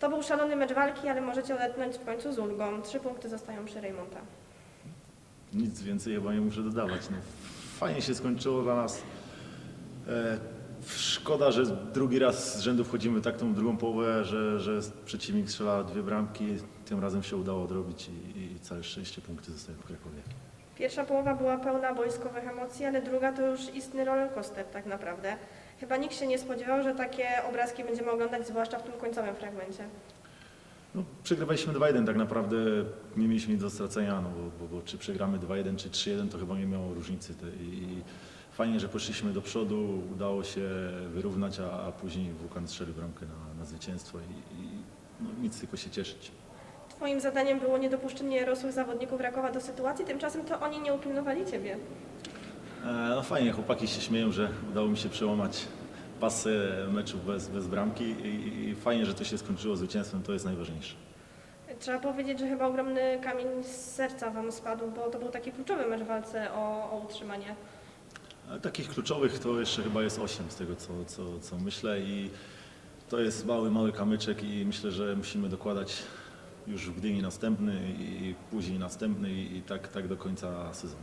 To był szalony mecz walki, ale możecie odetchnąć w końcu z ulgą. Trzy punkty zostają przy Reymonta. Nic więcej chyba nie muszę dodawać. No, fajnie się skończyło dla nas. E, szkoda, że drugi raz z rzędu wchodzimy tak tą drugą połowę, że, że przeciwnik strzela dwie bramki. Tym razem się udało odrobić i, i całe szczęście punkty zostały w Krakowie. Pierwsza połowa była pełna boiskowych emocji, ale druga to już istny rollercoaster tak naprawdę. Chyba nikt się nie spodziewał, że takie obrazki będziemy oglądać, zwłaszcza w tym końcowym fragmencie. No, przegrywaliśmy 2-1, tak naprawdę nie mieliśmy nic do stracenia, no, bo, bo, bo czy przegramy 2-1 czy 3-1 to chyba nie miało różnicy. I fajnie, że poszliśmy do przodu, udało się wyrównać, a, a później Wulkan strzelił bramkę na, na zwycięstwo i, i no, nic tylko się cieszyć. Twoim zadaniem było niedopuszczenie rosłych zawodników Rakowa do sytuacji, tymczasem to oni nie upilnowali Ciebie. E, no fajnie, chłopaki się śmieją, że udało mi się przełamać pasy meczu bez, bez bramki i, i fajnie, że to się skończyło zwycięstwem, to jest najważniejsze. Trzeba powiedzieć, że chyba ogromny kamień z serca Wam spadł, bo to był taki kluczowy mecz w walce o, o utrzymanie. Ale takich kluczowych to jeszcze chyba jest 8 z tego, co, co, co myślę i to jest mały, mały kamyczek i myślę, że musimy dokładać już w Gdyni następny i później następny i, i tak, tak do końca sezonu.